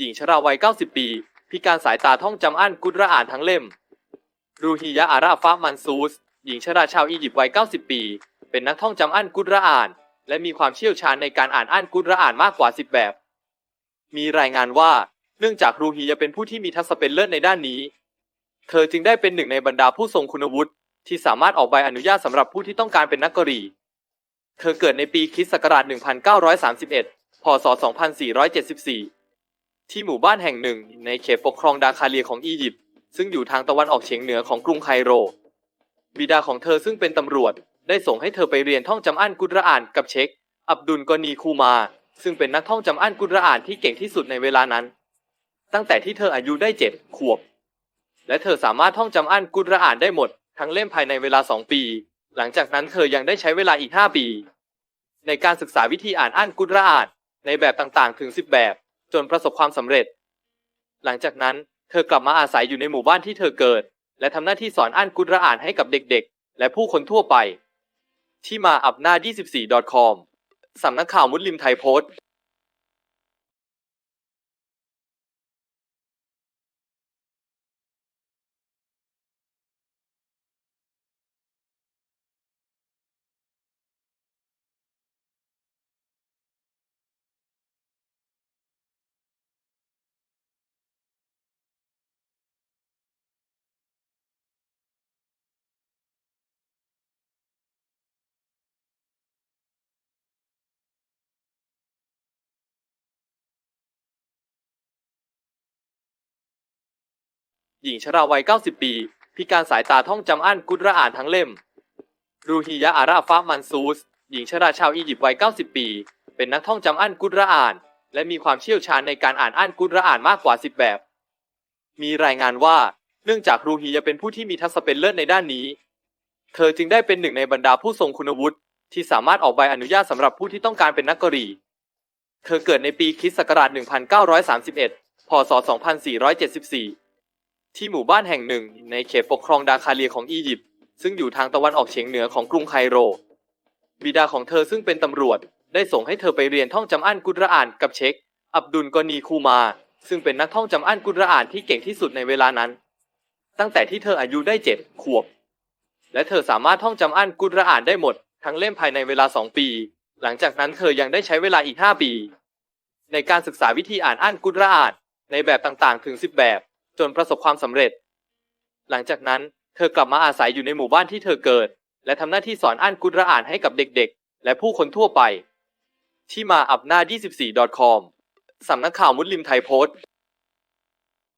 หญิงชราวัย 90 ปี พิการสายตาท่องจำอั้นกุระอ่านทั้งเล่ม รูฮียะอาราฟะมันซูส หญิงชราชาวอียิปต์วัย 90 ปี เป็นนักท่องจำอั้นกุระอ่าน และมีความเชี่ยวชาญในการอ่านอั้นกุระอ่านมากกว่า 10 แบบ มีรายงานว่าเนื่องจากรูฮียะเป็นผู้ที่มีทักษะเป็นเลิศในด้านนี้ เธอจึงได้เป็นหนึ่งในบรรดาผู้ทรงคุณวุฒิที่สามารถออกใบอนุญาตสำหรับผู้ที่ต้องการเป็นนักกรีเธอเกิดในปีคริสต์ศักราช 1931 พศ 2474 ที่หมู่บ้านแห่งหนึ่งในเขตปกครองดาคาเลียของอียิปต์ซึ่งอยู่ทางตะวันออกเฉียงเหนือของกรุงไคโร บิดาของเธอซึ่งเป็นตำรวจ ได้ส่งให้เธอไปเรียนท่องจำอั้นกุรอานกับเชค อับดุลกอนีคูมา ซึ่งเป็นนักท่องจำอั้นกุรอานที่เก่งที่สุดในเวลานั้น ตั้งแต่ที่เธออายุได้เจ็ดขวบ และเธอสามารถท่องจำอั้นกุรอานได้หมด ทั้งเล่มภายในเวลาสองปี หลังจากนั้นเธอยังได้ใช้เวลาอีกห้าปี ในการศึกษาวิธีอ่านอั้นกุรอานในแบบต่างๆ ถึง10แบบ จนประสบความสำเร็จ หลังจากนั้นเธอกลับมาอาศัยอยู่ในหมู่บ้านที่เธอเกิด และทำหน้าที่สอนอ่านกุรอานให้กับเด็กๆ และผู้คนทั่วไป ที่มาอับหน้า 24.com สำนักข่าวมุสลิมไทยโพสต์ หญิงชราวัย 90 ปี พิการสายตาท่องจำอั้นกุรอ่านทั้งเล่ม รูฮียะอาราฟะมันซูส หญิงชราชาวอียิปต์วัย 90 ปี เป็นนักท่องจำอั้นกุรอ่าน และมีความเชี่ยวชาญในการอ่านอั้นกุรอ่านมากกว่า 10 แบบ มีรายงานว่าเนื่องจากรูฮียะเป็นผู้ที่มีทักษะเป็นเลิศในด้านนี้ เธอจึงได้เป็นหนึ่งในบรรดาผู้ทรงคุณวุฒิที่สามารถออกใบอนุญาตสำหรับผู้ที่ต้องการเป็นนักกรี เธอเกิดในปีคริสต์ศักราช 1931 พศ 2474 ที่หมู่บ้านแห่งหนึ่งในเขตปกครองดาคาเลียของอียิปต์ซึ่งอยู่ทางตะวันออกเฉียงเหนือของกรุงไคโร บิดาของเธอซึ่งเป็นตำรวจ ได้ส่งให้เธอไปเรียนท่องจำอั้นกุรอานกับเชค อับดุลกอนีคูมา ซึ่งเป็นนักท่องจำอั้นกุรอานที่เก่งที่สุดในเวลานั้น ตั้งแต่ที่เธออายุได้เจ็ดขวบ และเธอสามารถท่องจำอั้นกุรอานได้หมด ทั้งเล่มภายในเวลาสองปี หลังจากนั้นเธอยังได้ใช้เวลาอีกห้าปี ในการศึกษาวิธีอ่านอั้นกุรอานในแบบต่างๆ ถึง10แบบ จนประสบความสำเร็จ หลังจากนั้นเธอกลับมาอาศัยอยู่ในหมู่บ้านที่เธอเกิด และทำหน้าที่สอนอ่านกุรอานให้กับเด็กๆ และผู้คนทั่วไป ที่มาอับหน้า 24.com สำนักข่าวมุสลิมไทยโพสต์